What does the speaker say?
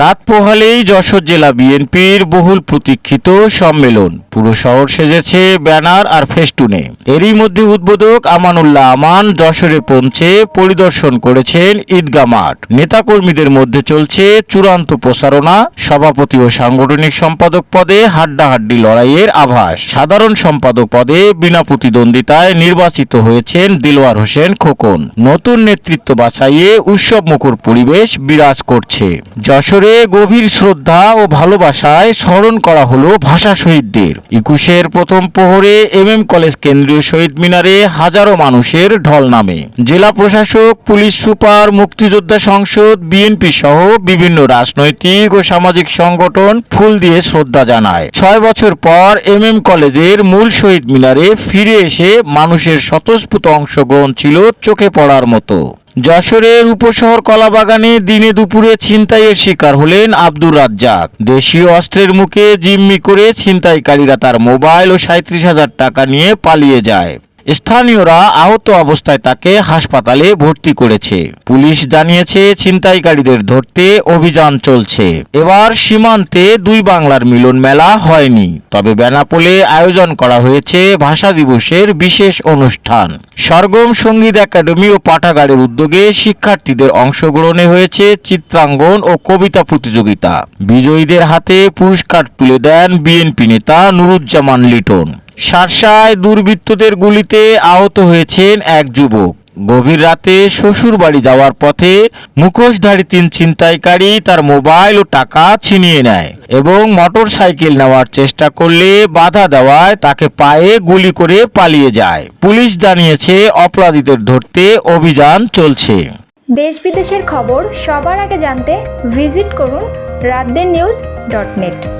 রাত পোহালেই যশোর জেলা বিএনপির বহুল প্রতীক্ষিত সম্মেলন। পুরো শহর সেজেছে ব্যানার আর ফেস্টুনে। এরই মধ্যে উদ্বোধক আমানুল্লাহ আমান যশোরে পৌঁছে পরিদর্শন করেছেন ঈদগা মাঠ। নেতাকর্মীদের মধ্যে চলছে চূড়ান্ত প্রচারণা। সভাপতি ও সাংগঠনিক সম্পাদক পদে হাড্ডাহাড্ডি লড়াইয়ের আভাস। সাধারণ সম্পাদক পদে বিনা প্রতিদ্বন্দ্বিতায় নির্বাচিত হয়েছেন দিলওয়ার হোসেন খোকন। নতুন নেতৃত্ব বাছাইয়ে উৎসব মুখর পরিবেশ বিরাজ করছে। যশোরে গভীর শ্রদ্ধা ও ভালোবাসায় স্মরণ করা হলো ভাষা শহীদদের। একুশের প্রথম প্রহরে এম এম কলেজ কেন্দ্রীয় শহীদ মিনারে হাজারো মানুষের ঢল নামে। জেলা প্রশাসক, পুলিশ সুপার, মুক্তিযোদ্ধা সংসদ, বিএনপি সহ বিভিন্ন রাজনৈতিক ও সামাজিক সংগঠন ফুল দিয়ে শ্রদ্ধা জানায়। ছয় বছর পর এম এম কলেজের মূল শহীদ মিনারে ফিরে এসে মানুষের স্বতঃস্ফূর্ত অংশগ্রহণ ছিল চোখে পড়ার মতো। যশোরের উপশহর কলাবাগানে দিনে দুপুরে ছিনতাইয়ের শিকার হলেন আব্দুর রাজ্জাক। দেশীয় অস্ত্রের মুখে জিম্মি করে ছিনতাইকারীরা তার মোবাইল ও সাঁত্রিশ হাজার টাকা নিয়ে পালিয়ে যায়। স্থানীয়রা আহত অবস্থায় তাকে হাসপাতালে ভর্তি করেছে। পুলিশ জানিয়েছে, ছিনতাইকারীদের ধরতে অভিযান চলছে। এবার সীমান্তে দুই বাংলার মিলন মেলা হয়নি। তবে বেনাপোলে আয়োজন করা হয়েছে ভাষা দিবসের বিশেষ অনুষ্ঠান। সরগম সংগীত একাডেমি ও পাঠাগারের উদ্যোগে শিক্ষার্থীদের অংশগ্রহণে হয়েছে চিত্রাঙ্গন ও কবিতা প্রতিযোগিতা। বিজয়ীদের হাতে পুরস্কার তুলে দেন বিএনপি নেতা নুরুজ্জামান লিটন। সারসায় দুর্বৃত্তদের গুলিতে আহত হয়েছেন এক যুবক। গভীর রাতে শ্বশুর বাড়ি যাওয়ার পথে মুখোশধারী তিন ছিনতাইকারী তার মোবাইল ও টাকা ছিনিয়ে নেয় এবং মোটর সাইকেল নেওয়ার চেষ্টা করলে বাধা দেওয়ায় তাকে পায়ে গুলি করে পালিয়ে যায়। পুলিশ জানিয়েছে, অপরাধীদের ধরতে অভিযান চলছে। দেশ বিদেশের খবর সবার আগে জানতে ভিজিট করুন রাতদের নিউজ ডট নেট।